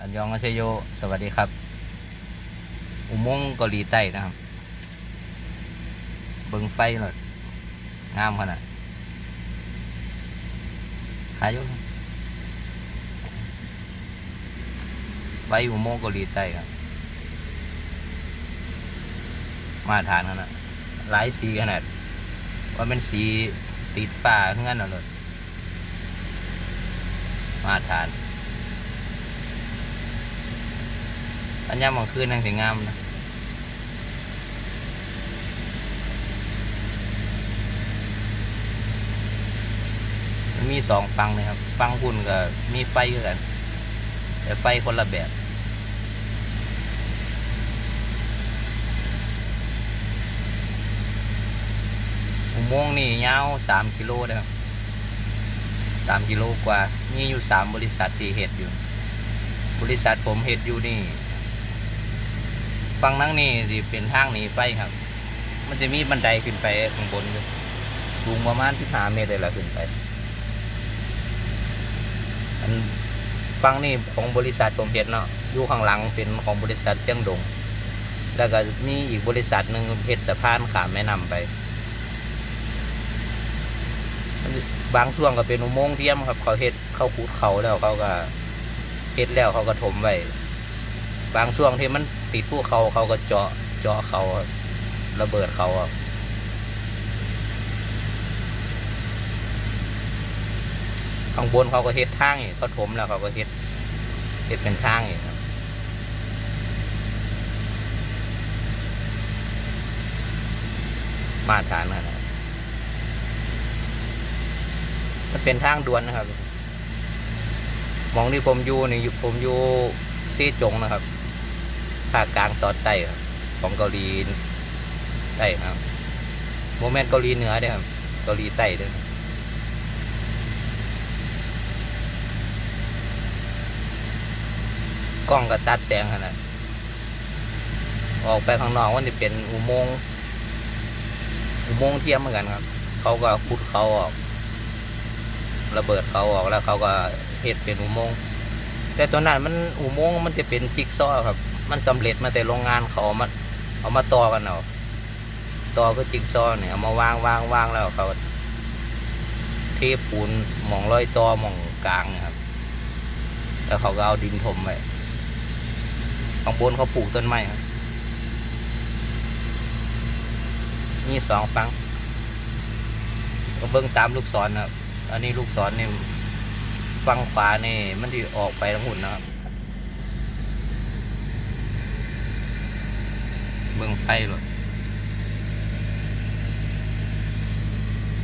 อันยองอาเซโย สวัสดีครับ อุโมงค์เกาหลีใต้นะครับ เบิงไฟหน่อยงามขนาดขายอยู่ไฟอุโมงค์เกาหลีใต้ครับ มาฐานขนาดหลายสีขนาด ว่าเป็นสีติดฟ้าขึ้นกันเอาเลยมาฐาน อันยามกลางคืนนั่งถึงงามนะมีสองฟังนะครับ ฟังคุณกับมีไฟกัน แต่ไฟคนละแบบอุโมงค์นี่ยาวสามกิโลนะครับสามกิโลกว่า มีอยู่สามบริษัทที่เห็ดอยู่ บริษัทผมเห็ดอยู่นี่ ฟังนั่งนี่สิเป็นทางหนีไฟครับ มันจะมีบันไดขึ้นไปข้างบนอยู่สูงประมาณสิบห้าเมตรเลยละขึ้นไปอันฟังนี่ของบริษัทผมเห็ดเนาะอยู่ข้างหลังเป็นของบริษัทเชียงดง แล้วก็มีอีกบริษัทหนึ่งเห็ดสะพานขามแม่น้ำไป บางช่วงก็เป็นอุโมงค์เทียมครับ เขาเฮ็ดเขาขุดเขาแล้วเขาก็เฮ็ดแล้วเขาก็ถมไว้บางช่วงที่มัน ติดภูเขาเขาก็เจาะเจาะเขาระเบิดเขาครับข้างบนเขาก็เฮ็ดทางอีกเขาถมแล้วเขาก็เฮ็ดเฮ็ดเป็นทางอีกครับมาตรฐานนะครับมันเป็นทางด่วนนะครับ มองที่ผมอยู่นี่อยู่ผมอยู่ซีจงนะครับ ภาคกลางตอนใต้ครับของเกาหลีใต้ครับโมเมนต์เกาหลีเหนือเด้อครับเกาหลีใต้ด้ออกล้องก็ตัดแสงขนาดออกไปข้างนอกมันจะเป็นอุโมงค์อุโมงค์เทียมเหมือนกันครับ เขาก็ขุดเขาออก ระเบิดเขาออกแล้วเขาก็เฮ็ดเป็นอุโมงค์แต่ตัวนั้นมันอุโมงค์มันจะเป็นจิ๊กซอครับ มันสำเร็จมาแต่โรงงานเขาเอามาเอามาต่อกันเอาต่อก็จิ๊กซอเนี่ยเอามาวางวางวางแล้วเขาเทปูนหมองร้อยต่อหมองกลางนี่ยครับ แล้วเขาก็เอาดินถมไว้ข้างบนเขาปลูกต้นไม้ครับนี่สองฟังก็เบิ้งตามลูกศรนะครับ อันนี้ลูกศรนี่ฝั่งขวานี่มันที่ออกไปทั้งหุ่นนะครับ เบิ่งไฟเลย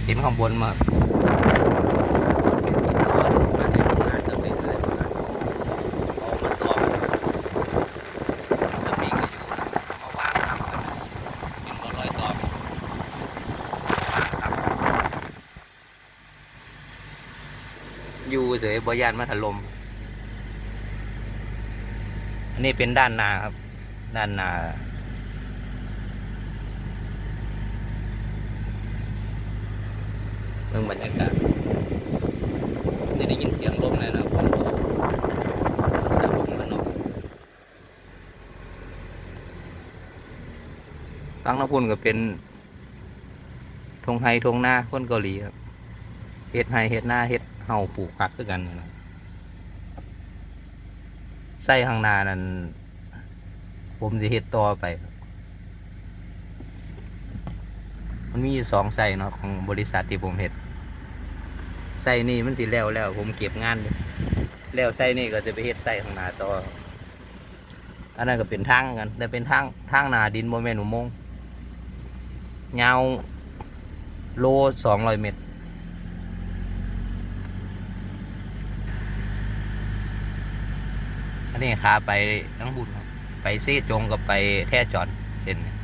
เห็นข้างบนมาเป็นจิ๊กซอว์ที่มาในโรงงานจะเป็นอะไรประมาณเอามาต่อสปริงก็อยู่เอาวางทับกันเป็นบ่อลอยต่อวางทับอยู่เฉยบอยานมาถล่มอันนี้เป็นด้านนาครับ ด้านนา เรื่องบรรยากาศได้ได้ยินเสียงลมเลยนะครับผมเสียงลมมันเนาะฟังน้ำพุ่นก็เป็นทงไฮทงหน้าคนเกาหลีครับเฮ็ดไฮเฮ็ดหน้าเฮ็ดเฮาปลูกผักคือกันนั่นนะไส้ข้างหน้านั้นผมจะเฮ็ดต่อไปครับ มันมีอยู่สองไส้เนาะของบริษัทที่ผมเฮ็ดไส้นี่มันติแล้วแล้วผมเก็บงานแล้วไส้นี่ก็จะไปเฮ็ดไส้ข้างหน้าต่ออันนั้นก็เป็นทางกัน แต่เป็นทางทางหนาดินโมเมนอุโมงยาวโลสองร้อยเมตรอันนี้ขาไปทั้งบุญครับไปซีจงกับไปแท่จอนเส้นนี่นี่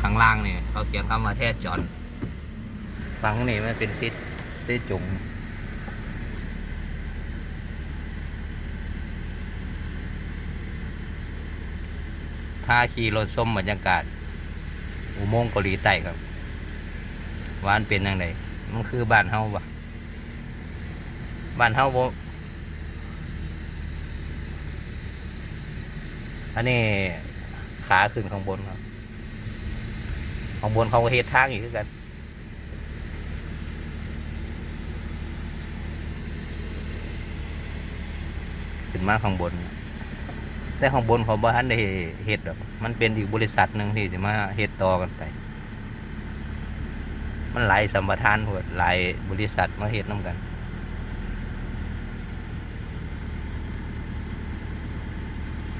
ข้างล่างนี่เขาเขียนคำว่าแท่จอนฝั่งนี้มันเป็นซิดซีจงถ้าขี่รถส้มบรรยากาศ อุโมงค์เกาหลีใต้ครับว่านเป็นยังไงมันคือบ้านเฮาปะบ้านเฮาบ่อันนี้ขาขึ้นข้างบนครับ ข้างบนเขาก็เฮ็ดทางอีกคือกันขึ้นมาข้างบน แต่ข้างบนเขาบ่ทันได้เฮ็ดดอกมันเป็นอีกบริษัทหนึ่งที่จะมาเฮ็ดต่อกันไปมันหลายสัมปทานพวดหลายบริษัทมาเฮ็ดน้ำกัน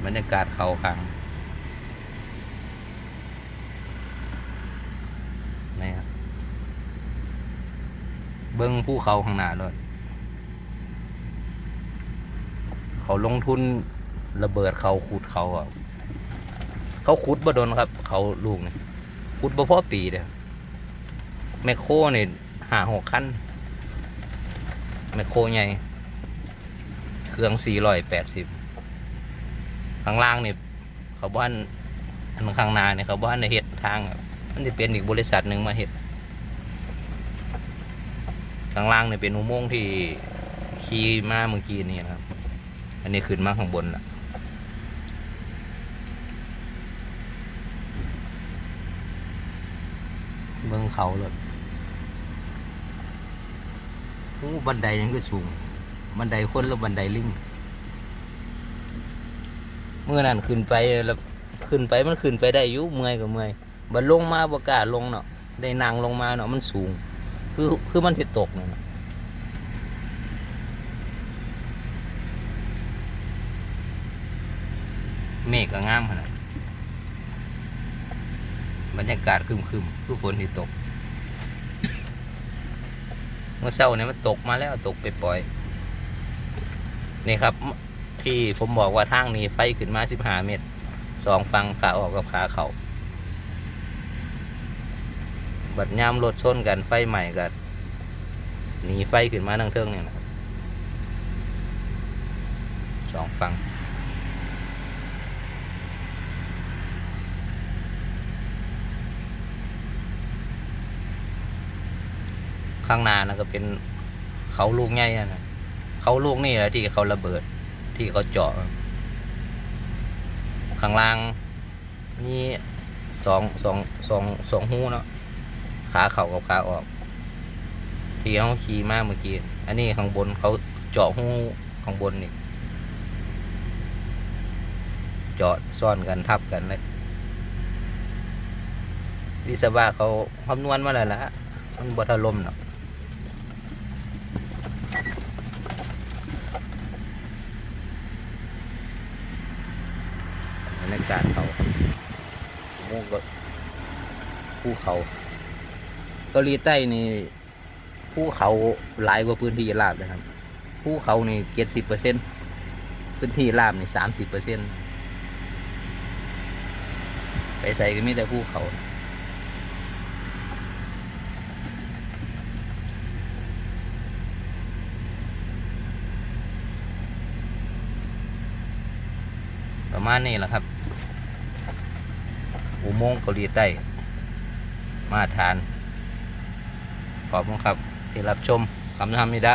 บรรยากาศเขาขังนี่ครับ เบิ้งภูเขาข้างหน้าเลยเขาลงทุนระเบิดเขาขุดเขาอะเขาขุดบ่โดนครับ เขาลูกนี่ขุดบ่พอปีเดียวแมคโครนี่ยหาหกคันแมคโครใหญ่ เครื่องสี่ร้อยแปดสิบข้างล่างนี่เขาบ้านอันข้างหน้าเนี่ยเขาบ้านในเห็ดทาง มันจะเป็นอีกบริษัทหนึ่งมาเห็ด ข้างล่างเนี่ยเป็นอุโมงค์ที่ขี่มาเมื่อกี้นี่นะครับ อันนี้ขึ้นมาข้างบนละเบื้องเขาเลยโอ้บันไดยังก็สูง บันไดคนแล้วบันไดลิงเมื่อนั้นขึ้นไปแล้วขึ้นไปมันขึ้นไปได้อยู่เมื่อยก็เมื่อยบัดลงมาบ่กาลงเนาะได้นั่งลงมาเนาะมันสูง คือคือมันสิตกเนาะเมฆก็งามขนาดบรรยากาศครึมๆคือฝนที่ตก เมื่อเช้าเนี่ยมันตกมาแล้วตกไปปล่อย นี่ครับ ที่ผมบอกว่าทางนี้ไฟขึ้นมาสิบห้าเมตร สองฟังขาออกกับขาเข่า บัดยามรถชนกันไฟใหม่กันหนีไฟขึ้นมาทั้งเทิงเนี่ยนะครับสองฟังข้างหน้านะก็เป็นเขาลูกใหญ่นะเขาลูกนี่แหละที่เขาระเบิดที่เขาเจาะข้างล่างมีสองสองสองสองหูเนาะ ขาเข่ากับขาออก ที่เขาขี่มากเมื่อกี้ อันนี้ข้างบนเขาเจาะหูข้างบนนี่ เจาะซ่อนกันทับกันเลยวิศวะเขาคำนวณมาแล้วละมันบถล่มเนาะบรรยากาศเขาโมงก็ภูเขา กาหลีใต้นี่ภูเขาหลายกว่าพื้นที่ราบนะครับภูเขานี่เจ็ดสิบเปอร์เซ็นพื้นที่ราบนี่สามสิบเปอร์เซ็นไปใส่ก็มีแต่ภูเขาประมาณนี้แหละครับ อุโมงค์เกาหลีใต้ มาทาน ขอบคุณครับที่รับชมคำทำนิดะ